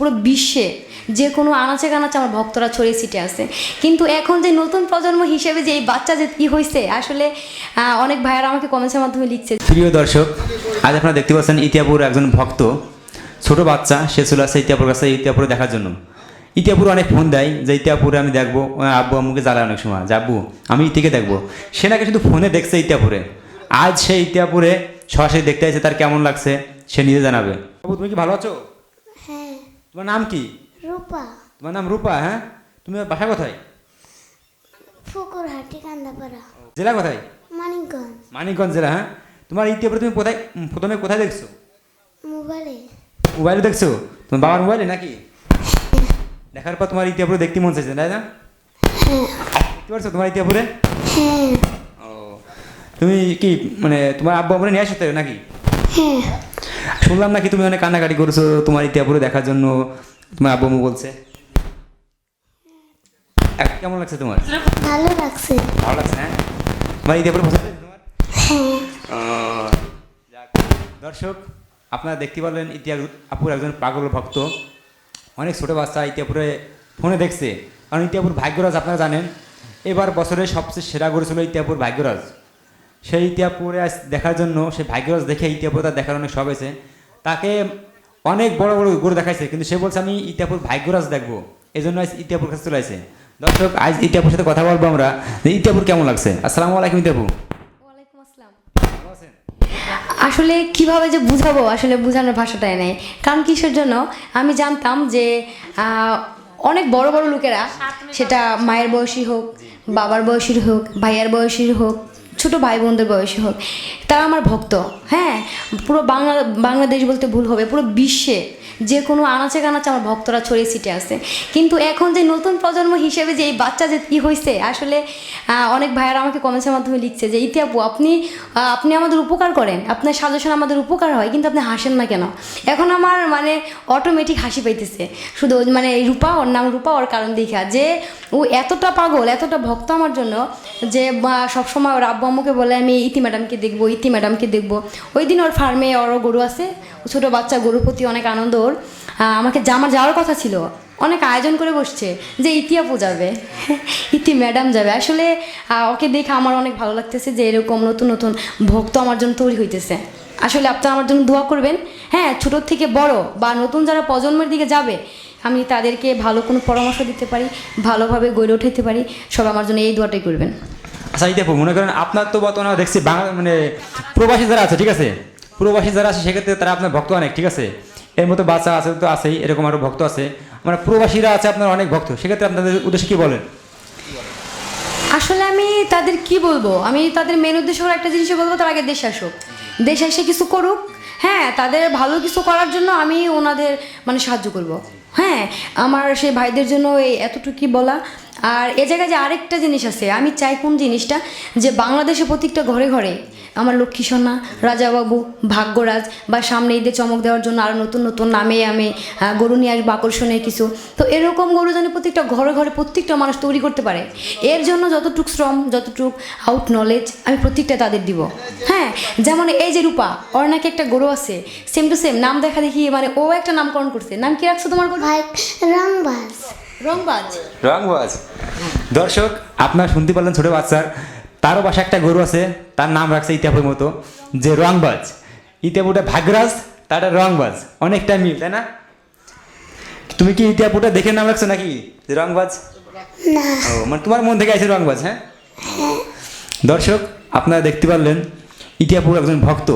পুরো বিশ্বে যে কোনো আনাচে কানাচে আমার ভক্তরা ছড়িয়ে ছিটে আছে। কিন্তু এখন যে নতুন প্রজন্ম হিসেবে যে এই বাচ্চা যে কী হয়েছে আসলে অনেক ভাইয়ারা আমাকে কমেন্টসের মাধ্যমে লিখছে। প্রিয় দর্শক আজ আপনারা দেখতে পাচ্ছেন ইতিয়াপুর একজন ভক্ত। ছোট বাচ্চা সে চলে আসছে ইতিয়াপুর কাছে ইতিয়াপুরে দেখার জন্য। ইতিয়াপুর অনেক ফোন দেয় যে ইতিয়াপুরে আমি দেখব আব্বু আম্মুকে জ্বালায় অনেক সময়। যে আব্বু আমি ইতিকে দেখব। সে নাকি শুধু ফোনে দেখছে ইতিয়াপুরে। আজ সে ইতিয়াপুরে সরাসরি দেখতে আছে তার কেমন লাগছে সে নিজে জানাবে। বাবু তুমি কি ভালো আছো? তোমার নাম কি? রূপা। তোমার নাম রূপা হ্যাঁ? তুমি বাসা কোথায়? ফুকুরহাটি কান্দাপাড়া। জেলা কোথায়? মানিকগঞ্জ। মানিকগঞ্জ জেলা হ্যাঁ? তোমার ইতিয়াপুরে তুমি কোথায় প্রথমে কোথায় দেখছ? মোবাইলে। মোবাইলে দেখছ? তোমার বাবার মোবাইলে নাকি? দেখার পর তোমার ইতিহাপুরে দেখতে মন চাইছে তাই না? দেখতে পারছ তোমার ইতিহাপুরে হ্যাঁ। ও তুমি কি মানে তোমার আব্বু আমরা নিয়ে আসতে নাকি? হ্যাঁ। শুনলাম নাকি তুমি অনেক কান্নাকাটি করেছ তোমার ইতিহাপুরে দেখার জন্য। তোমার আব্বু বলছে। কেমন লাগছে তোমার? ভালো লাগছে। ভালো লাগছে হ্যাঁ? তোমার ইতিহাপুরে তোমার? হ্যাঁ। দর্শক আপনারা দেখতে পারলেন ইতিহাস আপুর একজন পাগল ভক্ত। অনেক ছোটো বাচ্চা ইতিহাপুরে ফোনে দেখছে। কারণ ইতিহাপুর ভাগ্যরাজ আপনারা জানেন। এবার বছরের সবচেয়ে সেরা গরু ছিল ইতিহাপুর ভাগ্যরাজ। সেই ইতিহাপুরে আজ দেখার জন্য সে ভাগ্যরাজ দেখে ইতিহাপুরে দেখার অনেক শখ হয়েছে। তাকে অনেক বড় বড় গরু দেখাইছে কিন্তু সে বলছে আমি ইতিহাপুর ভাগ্যরাজ দেখব। এই জন্য আজ ইতিহাপুর কাছে চলে আসে দর্শক আজ ইতিহাপুর সাথে কথা বলব আমরা যে ইতিহাপুর কেমন লাগছে? আসসালামু আলাইকুম ইতিহাপুর আসলে কীভাবে যে বুঝাবো? আসলে বোঝানোর ভাষাটাই নেই। কারণ কিসের জন্য? আমি জানতাম যে আহ, অনেক বড় বড় লোকেরা সেটা মায়ের বয়সী হোক বাবার বয়সীর হোক ভাইয়ার বয়সীর হোক ছোট ভাই বোনদের বয়সী হোক, তারা আমার ভক্ত হ্যাঁ? পুরো বাংলা, বাংলাদেশ বলতে ভুল হবে, পুরো বিশ্বে যে কোনো আনাচে কানাচে আমার ভক্তরা ছড়িয়ে ছিটে আছে। কিন্তু এখন যে নতুন প্রজন্ম হিসেবে যে এই বাচ্চা যে কী হয়েছে আসলে অনেক ভাইয়ারা আমাকে কমেন্টসের মাধ্যমে লিখছে যে ইতিহাপু আপনি আপনি আমাদের উপকার করেন, আপনার সাজেশন আমাদের উপকার হয়, কিন্তু আপনি হাসেন না কেন? এখন আমার মানে অটোমেটিক হাসি পাইতেছে। শুধু মানে রূপা, ওর নাম রূপা, ওর কারণ দেখা যে ও এতটা পাগল, এতটা ভক্ত আমার জন্য, যে সবসময় ওর আম্মুকে বলে, আমি ইতি ম্যাডামকে দেখব, ইতি ম্যাডামকে দেখব। ওই দিন ওর ফার্মে ওরও গরু আছে, ছোটো বাচ্চা, গরুর প্রতি অনেক আনন্দ ওর। আমাকে আমার যাওয়ার কথা ছিল, অনেক আয়োজন করে বসছে যে ইতিহাপু যাবে, ইতি ম্যাডাম যাবে। আসলে ওকে দেখে আমার অনেক ভালো লাগতেছে যে এরকম নতুন নতুন ভক্ত আমার জন্য তৈরি হইতেছে। আসলে আপনারা আমার জন্য দোয়া করবেন। হ্যাঁ ছোটোর থেকে বড় বা নতুন যারা প্রজন্মের দিকে যাবে, আমি তাদেরকে ভালো কোনো পরামর্শ দিতে পারি, ভালোভাবে গড়ে উঠাইতে পারি। সব আমার জন্য এই দোয়াটাই করবেন। আচ্ছা ইতিহাপুর মনে করেন আপনার তো বর্তমানে দেখছি বাংলা মানে প্রবাসী যারা আছে, ঠিক আছে? প্রবাসী যারা আছে, সেক্ষেত্রে তারা আপনার ভক্ত অনেক, ঠিক আছে? এর মতো বাচ্চা আছে তো আছেই, এরকম আরও ভক্ত আছে। মানে প্রবাসীরা আছে, আপনার অনেক ভক্ত। সেক্ষেত্রে আপনাদের উদ্দেশ্যে কি বলেন? আসলে আমি তাদের কি বলব? আমি তাদের মেন উদ্দেশ্য করে একটা জিনিসই বলব, তার আগে দেশে আসুক। দেশে এসে কিছু করুক। হ্যাঁ তাদের ভালো কিছু করার জন্য আমি ওনাদের মানে সাহায্য করব। হ্যাঁ আমার সেই ভাইদের জন্য এই এতটুকুই বলা। আর এ জায়গায় যে আরেকটা জিনিস আছে, আমি চাই কোন জিনিসটা? যে বাংলাদেশে প্রত্যেকটা ঘরে ঘরে আমার লক্ষ্মী সোনা রাজাবাবু, ভাগ্যরাজ বা সামনে ঈদে চমক দেওয়ার জন্য আরও নতুন নতুন নামে আমি গরু নিয়ে আসব আকর্ষণীয় কিছু। তো এরকম গরু যেন প্রত্যেকটা ঘরে ঘরে প্রত্যেকটা মানুষ তৈরি করতে পারে। এর জন্য যতটুক শ্রম, যতটুক আউট নলেজ আমি প্রত্যেকটা তাদের দিব। হ্যাঁ যেমন এই যে রূপা, ওর নাকি একটা গরু আছে সেম টু সেম নাম দেখা দেখি মানে ও একটা নামকরণ করছে। নাম কি রাখছো তোমার গরু? ভাই রংবাজ রংবাজ। রংবাজ। দর্শক আপনারা শুনতে পারলেন ছোট বাচ্চার তারও বাসা একটা গরু আছে তার নাম রাখছে ইতিহাপুর মতো যে রংবাজ। ইতিহাপুরটা ভাগরাজ তারটা রংবাজ। অনেকটা মিল তাই না? তুমি কি ইতিহাপুরটা দেখে নাম রাখছো নাকি যে রংবাজ? ও মানে তোমার মন থেকে আছে রংবাজ হ্যাঁ? দর্শক আপনারা দেখতে পারলেন ইতিহাপুর একজন ভক্ত।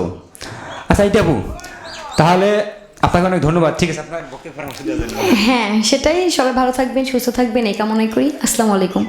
আচ্ছা ইতিহাপু তাহলে আপনাকে অনেক ধন্যবাদ। ঠিক আছে, আপনার হ্যাঁ সেটাই। সবাই ভালো থাকবেন, সুস্থ থাকবেন, এই কামনাই করি। আসসালামু আলাইকুম।